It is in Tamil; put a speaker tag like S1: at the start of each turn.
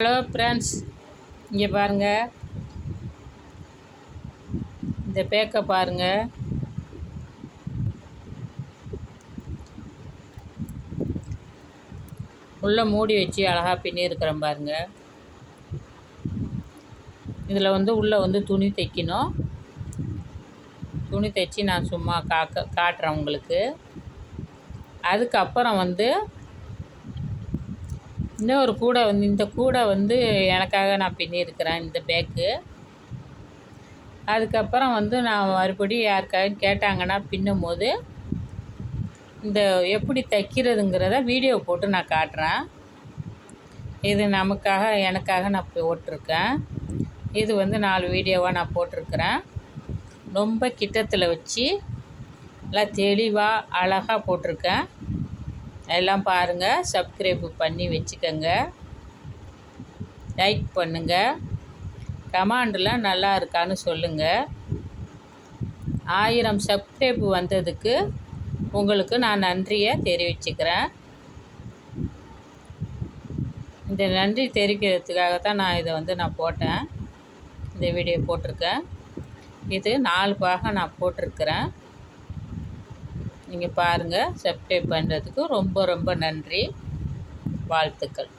S1: ஹலோ ஃப்ரெண்ட்ஸ் இங்கே பாருங்கள் இந்த பேக்கை பாருங்கள் உள்ளே மூடி வச்சு அழகாக பின்னியிருக்கிறேன் பாருங்கள் இதில் வந்து உள்ளே வந்து துணி தைக்கணும். துணி தைச்சி நான் சும்மா காக்க காட்டுறேன் உங்களுக்கு. அதுக்கப்புறம் வந்து இன்னொரு கூடை வந்து இந்த கூடை வந்து எனக்காக நான் பின்னியிருக்கிறேன் இந்த பேக்கு அதுக்கப்புறம் வந்து நான் மறுபடியும் யாருக்காவது கேட்டாங்கன்னா பின்னும் போது இந்த எப்படி தைக்கிறதுங்கிறத வீடியோ போட்டு நான் காட்டுறேன். இது நமக்காக எனக்காக நான் போட்டிருக்கேன் இது வந்து நாலு வீடியோவாக நான் போட்டிருக்கிறேன். ரொம்ப கிட்டத்தில் வச்சு நல்லா தெளிவாக அழகாக போட்டிருக்கேன். எல்லாம் பாருங்கள் சப்ஸ்கிரைப் பண்ணி வச்சுக்கோங்க. லைக் பண்ணுங்கள் கமாண்டெலாம் நல்லா இருக்கான்னு சொல்லுங்கள் ஆயிரம் சப்ஸ்கிரைப் வந்ததுக்கு உங்களுக்கு நான் நன்றியை தெரிவிச்சுக்கிறேன். இந்த நன்றி தெரிவிக்கிறதுக்காக தான் நான் இதை வந்து நான் போட்டேன். இந்த வீடியோ போட்டிருக்கேன். இது நாலு பாகம் நான் போட்டிருக்கிறேன். நீங்கள் பாருங்கள் சப்ஸ்கிரைப் பண்ணுறதுக்கு ரொம்ப ரொம்ப நன்றி. வாழ்த்துக்கள்.